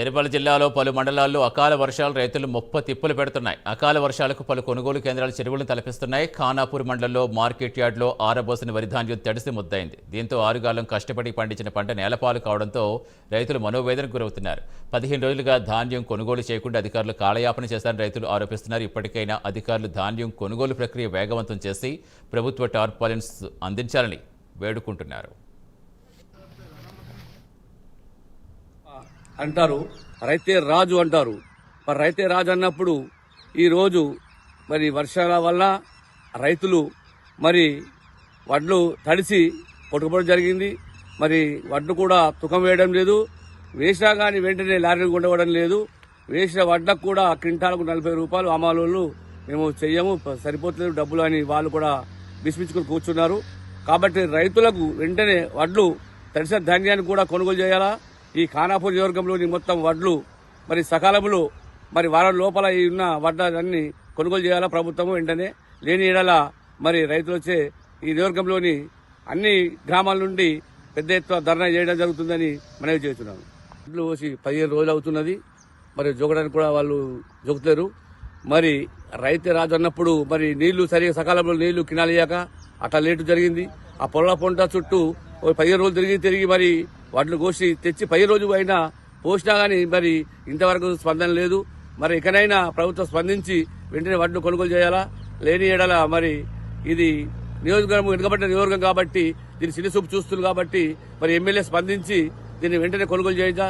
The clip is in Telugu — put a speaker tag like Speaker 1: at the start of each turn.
Speaker 1: ఎర్రపల్లి జిల్లాలో పలు మండలాల్లో అకాల వర్షాలు రైతులు ముప్ప తిప్పులు పెడుతున్నాయి. అకాల వర్షాలకు పలు కొనుగోలు కేంద్రాలు చెరువులను తలపిస్తున్నాయి. ఖానాపూర్ మండలంలో మార్కెట్ యార్డ్లో ఆరబోసిన వరిధాన్యం తడిసి ముద్దైంది దీంతో ఆరుగాలం కష్టపడి పండించిన పంట నేలపాలు కావడంతో రైతులు మనోవేదనకు గురవుతున్నారు. పదిహేను రోజులుగా ధాన్యం కొనుగోలు చేయకుండా అధికారులు కాలయాపన చేశారని రైతులు ఆరోపిస్తున్నారు. ఇప్పటికైనా అధికారులు ధాన్యం కొనుగోలు ప్రక్రియ వేగవంతం చేసి ప్రభుత్వ టార్పాలిన్స్ అందించాలని వేడుకుంటున్నారు.
Speaker 2: అంటారు. రైతే రాజు అంటారు. మరి రైతే రాజు అన్నప్పుడు ఈరోజు మరి వర్షాల వల్ల రైతులు మరి వడ్లు తడిసి కొట్టుకోవడం జరిగింది. మరి వడ్లు కూడా తుకం వేయడం లేదు. వేసినా కానీ వెంటనే లారీలు కొండవడం లేదు. వేసిన వడ్లకు కూడా క్వింటాలకు నలభై రూపాయలు అమలు మేము చెయ్యము. సరిపోతలేదు డబ్బులు అని వాళ్ళు కూడా బిస్మించుకుని కూర్చున్నారు. కాబట్టి రైతులకు వెంటనే వడ్లు తడిసిన ధాన్యాన్ని కూడా కొనుగోలు చేయాలా? ఈ ఖానాపూర్ నియోజకవర్గంలోని మొత్తం వడ్లు మరి సకాలంలో మరి వారం లోపల ఈ ఉన్న వడ్లన్నీ కొనుగోలు చేయాలా ప్రభుత్వం వెంటనే? లేని ఏడల మరి రైతులు వచ్చే ఈ నియోజకవర్గంలోని అన్ని గ్రామాల నుండి పెద్ద ఎత్తున ధర్నా చేయడం జరుగుతుందని మనవి చేస్తున్నాను వడ్లు పోసి పదిహేను రోజులు అవుతున్నది. మరి జోగడానికి కూడా వాళ్ళు జోగుతారు మరి రైతు రాజు అన్నప్పుడు మరి నీళ్ళు సరిగా సకాలంలో నీళ్ళు కినాలియాక అట్లా లేటు జరిగింది. ఆ పొల పొంట చుట్టూ ఓ పదిహేను రోజులు తిరిగి తిరిగి మరి వాటిని కోసి తెచ్చి పది రోజు అయినా పోసినా గానీ మరి ఇంతవరకు స్పందన లేదు. మరి ఇకనైనా ప్రభుత్వం స్పందించి వెంటనే వాటిని కొనుగోలు చేయాలా? లేని ఏడల మరి ఇది నియోజకవర్గం వెనుకబడిన నియోజకవర్గం కాబట్టి దీన్ని సిరిసూపు చూస్తుంది కాబట్టి మరి ఎమ్మెల్యే స్పందించి దీన్ని వెంటనే కొనుగోలు చేయించా